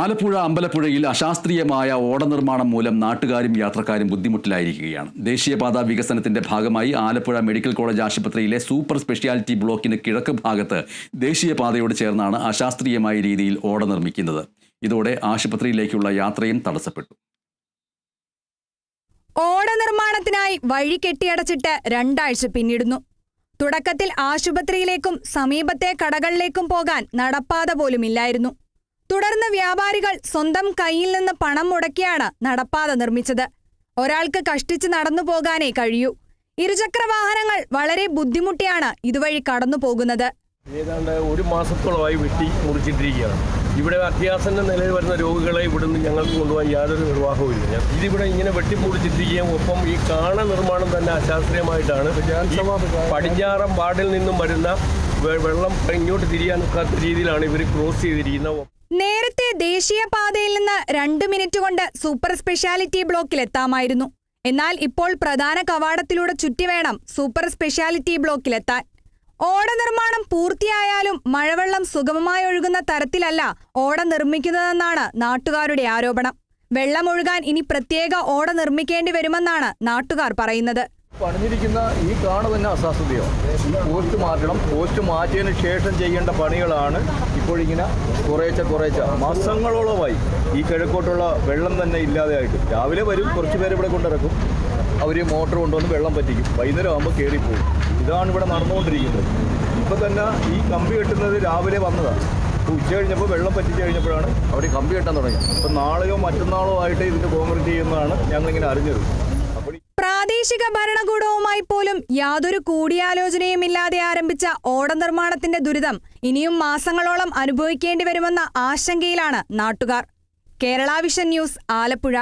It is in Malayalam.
ആലപ്പുഴ അമ്പലപ്പുഴയിൽ അശാസ്ത്രീയമായ ഓട നിർമ്മാണം മൂലം നാട്ടുകാരും യാത്രക്കാരും ബുദ്ധിമുട്ടിലായിരിക്കുകയാണ്. ദേശീയപാത വികസനത്തിന്റെ ഭാഗമായി ആലപ്പുഴ മെഡിക്കൽ കോളേജ് ആശുപത്രിയിലെ സൂപ്പർ സ്പെഷ്യാലിറ്റി ബ്ലോക്കിന് കിഴക്ക് ഭാഗത്ത് ദേശീയപാതയോട് ചേർന്നാണ് അശാസ്ത്രീയമായ രീതിയിൽ ഓട നിർമ്മിക്കുന്നത്. ഇതോടെ ആശുപത്രിയിലേക്കുള്ള യാത്രയും തടസ്സപ്പെട്ടു. ഓട നിർമ്മാണത്തിനായി വഴി കെട്ടിയടച്ചിട്ട് രണ്ടാഴ്ച പിന്നിടുന്നു. തുടക്കത്തിൽ ആശുപത്രിയിലേക്കും സമീപത്തെ കടകളിലേക്കും പോകാൻ നടപ്പാത പോലുമില്ലായിരുന്നു. തുടർന്ന് വ്യാപാരികൾ സ്വന്തം കയ്യിൽ നിന്ന് പണം മുടക്കിയാണ് നടപ്പാത നിർമ്മിച്ചത്. ഒരാൾക്ക് കഷ്ടിച്ച് നടന്നു പോകാനേ കഴിയൂ. ഇരുചക്ര വാഹനങ്ങൾ വളരെ ബുദ്ധിമുട്ടിയാണ് ഇതുവഴി കടന്നു പോകുന്നത്. ഏതാണ്ട് ഒരു മാസത്തോളമായി വെട്ടി മുറിച്ചിട്ടിരിക്കുകയാണ്. ഇവിടെ അത്യാസന്ന നിലയിൽ വരുന്ന രോഗികളെ ഇവിടുന്ന് ഞങ്ങൾക്ക് കൊണ്ടുപോകാൻ യാതൊരു നിർവാഹവും ഇല്ല. ഇതിവിടെ ഇങ്ങനെ വെട്ടി മുറിച്ചിട്ടിരിക്കുകയും ഒപ്പം ഈ കാണ നിർമ്മാണം തന്നെ അശാസ്ത്രീയമായിട്ടാണ്. പടിഞ്ഞാറൻ വാർഡിൽ നിന്നും വരുന്ന വെള്ളം ഇങ്ങോട്ട് തിരിയാൻ രീതിയിലാണ് ഇവർ ക്രോസ് ചെയ്തിരിക്കുന്നത് നേരത്തെ ദേശീയപാതയിൽ നിന്ന് രണ്ട് മിനിറ്റ് കൊണ്ട് സൂപ്പർ സ്പെഷ്യാലിറ്റി ബ്ലോക്കിൽ എത്താമായിരുന്നു എന്നാൽ ഇപ്പോൾ പ്രധാന കവാടത്തിലൂടെ ചുറ്റി വേണം സൂപ്പർ സ്പെഷ്യാലിറ്റി ബ്ലോക്കിലെത്താൻ. ഓട നിർമ്മാണം പൂർത്തിയായാലും മഴവെള്ളം സുഗമമായി ഒഴുകുന്ന തരത്തിലല്ല ഓട നിർമ്മിക്കുന്നതെന്നാണ് നാട്ടുകാരുടെ ആരോപണം. വെള്ളമൊഴുകാൻ ഇനി പ്രത്യേക ഓട നിർമ്മിക്കേണ്ടി വരുമെന്നാണ് നാട്ടുകാർ പറയുന്നത്. പണിഞ്ഞിരിക്കുന്ന ഈ കാണ തന്നെ അസ്വാസ്ഥതയോ ഈ പോസ്റ്റ് മാറ്റണം പോസ്റ്റ് മാറ്റിയതിന് ശേഷം ചെയ്യേണ്ട പണികളാണ് ഇപ്പോഴിങ്ങനെ കുറേച്ച കുറേച്ച. മാസങ്ങളോളമായി ഈ കിഴക്കോട്ടുള്ള വെള്ളം തന്നെ ഇല്ലാതെയായിട്ട്. രാവിലെ വരും കുറച്ച് പേര് ഇവിടെ കൊണ്ടിറക്കും. അവർ മോട്ടർ കൊണ്ടുവന്ന് വെള്ളം പറ്റിക്കും. വൈകുന്നേരം ആകുമ്പോൾ കയറിപ്പോകും ഇതാണ് ഇവിടെ നടന്നുകൊണ്ടിരിക്കുന്നത്. ഇപ്പോൾ തന്നെ ഈ കമ്പി കെട്ടുന്നത് രാവിലെ വന്നതാണ് ഇപ്പോൾ ഉച്ച കഴിഞ്ഞപ്പോൾ വെള്ളം പറ്റിച്ച് കഴിഞ്ഞപ്പോഴാണ് അവർ കമ്പി കെട്ടാൻ തുടങ്ങിയത്. അപ്പോൾ നാളെയോ മറ്റന്നാളോ ആയിട്ട് ഇതിന്റെ കോൺക്രീറ്റ് ചെയ്യുന്നതാണ് ഞങ്ങളിങ്ങനെ അറിഞ്ഞത്. പ്രാദേശിക ഭരണകൂടവുമായി പോലും യാതൊരു കൂടിയാലോചനയുമില്ലാതെ ആരംഭിച്ച ഓട നിർമ്മാണത്തിന്റെ ദുരിതം ഇനിയും മാസങ്ങളോളം അനുഭവിക്കേണ്ടി വരുമെന്ന ആശങ്കയിലാണ് നാട്ടുകാർ. Kerala vision news Alappuzha.